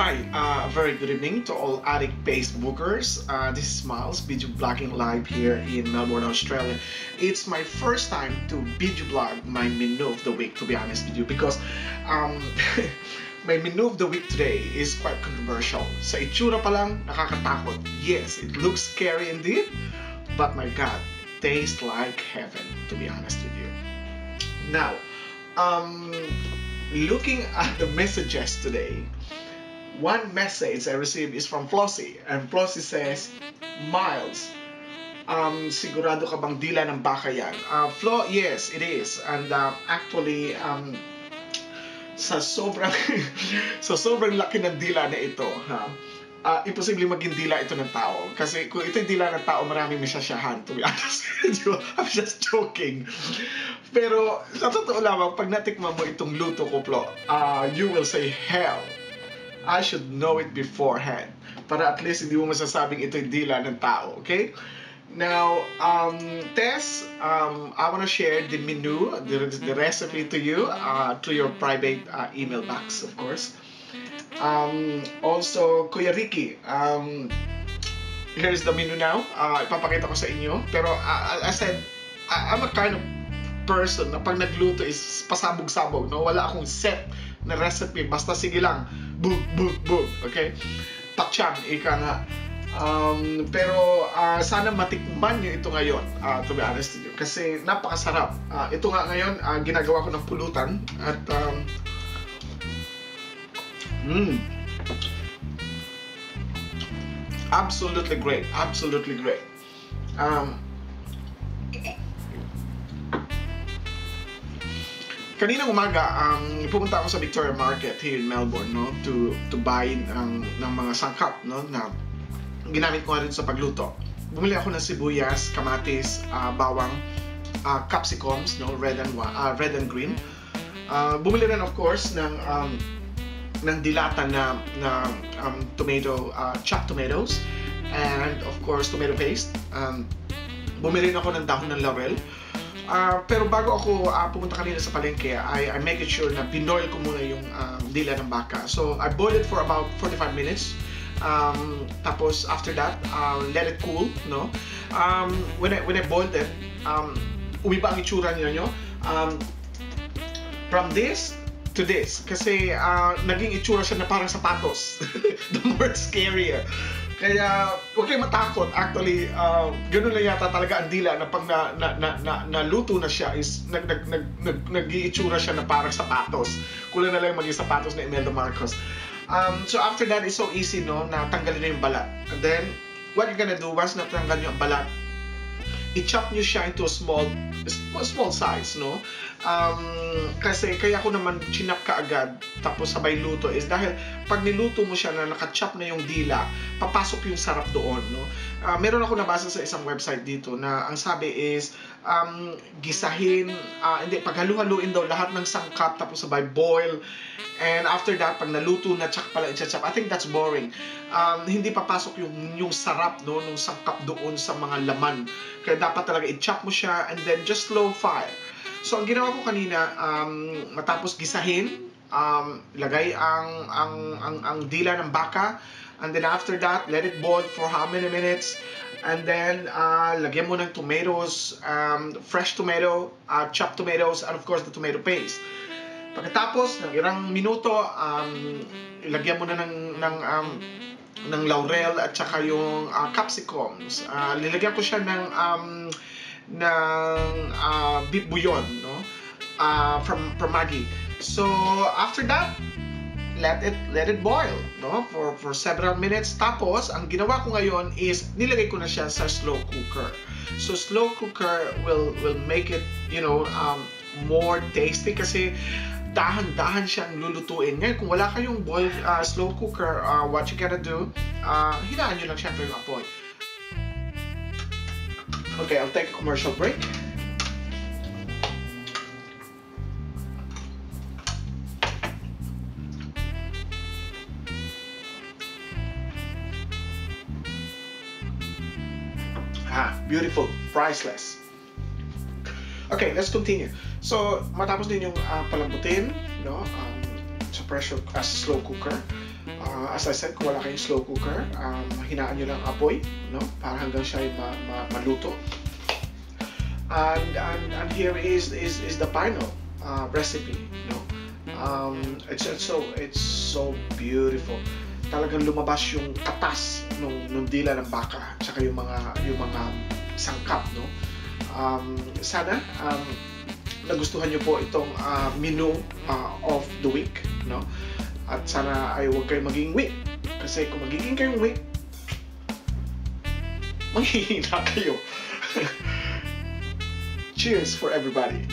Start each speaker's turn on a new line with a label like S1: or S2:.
S1: Hi, uh, very good evening to all addict Facebookers. Uh, this is Miles, video blogging live here in Melbourne, Australia. It's my first time to video blog my menu of the week, to be honest with you, because um, my menu of the week today is quite controversial. Sa itsura pa lang, nakakatakot. Yes, it looks scary indeed, but my God, tastes like heaven, to be honest with you. Now, um, looking at the messages today, one message I received is from Flossie, and Flossie says, Miles, um, sigurado ka bang dila ng baka yan? Uh, Flo, yes, it is. And uh, actually, um, sa sobrang sa sobrang laki ng dila na ito, ha, uh, imposible maging dila ito ng tao. Kasi kung ito yung dila ng tao, maraming misasyahan, to be honest with you. I'm just joking. Pero, sa totoo lamang, pag natikman mo itong luto ko, Flo, uh, you will say, hell, I should know it beforehand. Para at least hindi mo masasabing ito yung dila ng tao, okay? Now, um, Tess, um, I want to share the menu, the, the recipe to you, uh, to your private uh, email box, of course. Um, also, Kuya Ricky, um, here's the menu now. Uh, ipapakita ko sa inyo. Pero, uh, I said, I, I'm a kind of person na pag nagluto is pasabog-sabog, no? Wala akong set na recipe. Basta sige lang, bug, bug, bug. Okay? Takchan, ika nga. Um, pero uh, sana matikman nyo ito ngayon, uh, to be honest with you. Kasi napakasarap. Uh, ito nga ngayon, uh, ginagawa ko ng pulutan. At, um, mm, absolutely great. Absolutely great. Um, kaninang umaga, um, pumunta ako sa Victoria Market here in Melbourne, no, to to buy ng, ng mga sangkap, no, na ginamit ko nga rin sa pagluto. Bumili ako ng sibuyas, kamatis, uh, bawang, uh, capsicums, no, red and uh, red and green. Uh, bumili rin of course ng um, ng dilata na na um, tomato, uh, chopped tomatoes, and of course tomato paste. Um, bumili rin ako ng dahon ng laurel. Uh, pero bago ako uh, pumunta kanina sa palengke, I, I make it sure na binoil ko muna yung um, dila ng baka. So, I boiled it for about 45 minutes. Um, tapos, after that, uh, let it cool, no? Um, when, I, when I boiled it, um, umiba ang itsura niya nyo. Um, from this to this. Kasi uh, naging itsura siya na parang sapatos. The more scarier. Kaya, huwag kayong matakot. Actually, uh, ganun lang yata talaga ang dila na pag na, na, na, na, naluto na siya is nag, nag, nag, nag, nag-iitsura siya na parang sapatos. Kulang na lang maging sapatos ni Imelda Marcos. Um, so after that, it's so easy, no, na tanggalin na yung balat. And then, what you're gonna do, once natanggal nyo ang balat, i-chop nyo siya into a small small size, no? Um, kasi kaya ko naman chinap ka agad tapos sabay luto is dahil pag niluto mo siya na naka-chop na yung dila, papasok yung sarap doon, no? Uh, meron ako nabasa sa isang website dito na ang sabi is um, gisahin, uh, hindi, paghalu-haluin daw lahat ng sangkap tapos sabay boil and after that, pag naluto na tsak pala i-chop, I think that's boring. Um, hindi papasok yung, yung sarap no, nung sangkap doon sa mga laman. Kaya dapat talaga i-chop mo siya and then just slow fire. So, ang ginawa ko kanina, um, matapos gisahin, um, lagay ang, ang, ang, ang dila ng baka, and then after that, let it boil for how many minutes, and then uh, lagyan mo ng tomatoes, um, fresh tomato, uh, chopped tomatoes, and of course the tomato paste. Pagkatapos ng ilang minuto, um, ilagyan mo na ng, ng um, ng laurel at saka yung uh, capsicums. Uh, lilagyan ko siya ng um, ng uh, beef bouillon, no? Uh, from from Maggi. So after that, let it let it boil, no? For for several minutes. Tapos ang ginawa ko ngayon is nilagay ko na siya sa slow cooker. So slow cooker will will make it, you know, um, more tasty kasi dahan-dahan siyang lulutuin. Ngayon, kung wala kayong boil, uh, slow cooker, uh, what you gotta do, uh, hinaan nyo lang syempre yung apoy. Okay, I'll take a commercial break. Ah, beautiful, priceless. Okay, let's continue. So, matapos din yung uh, palambutin, no, um, sa pressure, as slow cooker, Uh, as I said, kung wala kayong slow cooker, um, hinaan nyo lang apoy, no? Para hanggang siya ay ma- ma- maluto. And, and, and here is, is, is the final uh, recipe, no? Um, it's, it's so it's so beautiful. Talagang lumabas yung katas nung, nung dila ng baka, tsaka yung mga yung mga sangkap, no? Um, sana um, nagustuhan niyo po itong uh, menu uh, of the week, no? At sana ay huwag kayong maging weak. Kasi kung magiging kayong weak, manghihina kayo. Cheers for everybody.